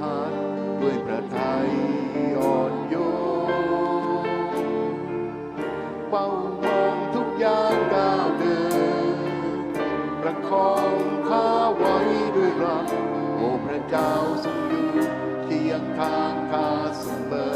หันด้วยประทัยอ่อนโยนเป้ามองทุกอย่างก้าวเดิน ประคองข้าไว้ด้วยรักโอพระเจ้าทรงอยู่เคียงข้างข้าเสมอ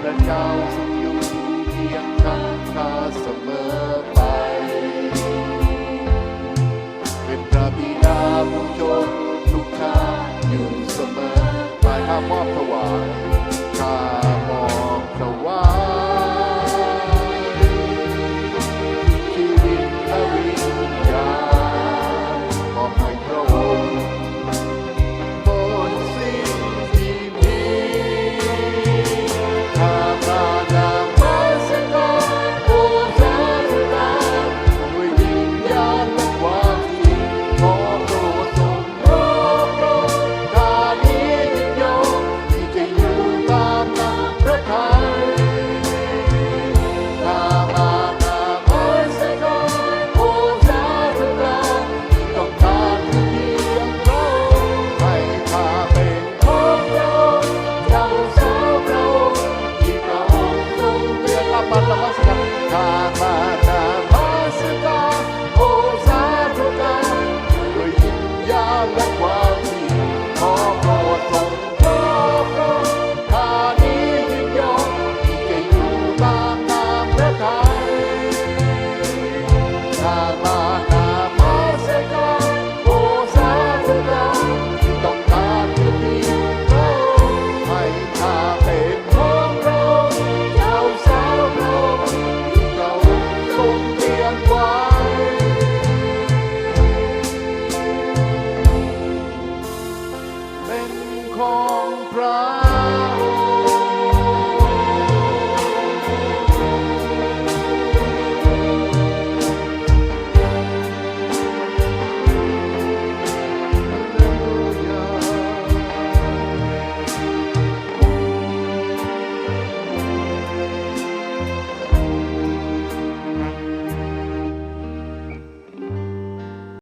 พระเจ้าทรงอยู่เคียงข้างข้าเสมอไป เป็นพระบิดาผู้โช Patamasta Kamatamasta O Zaruka Yin Yang Lakwa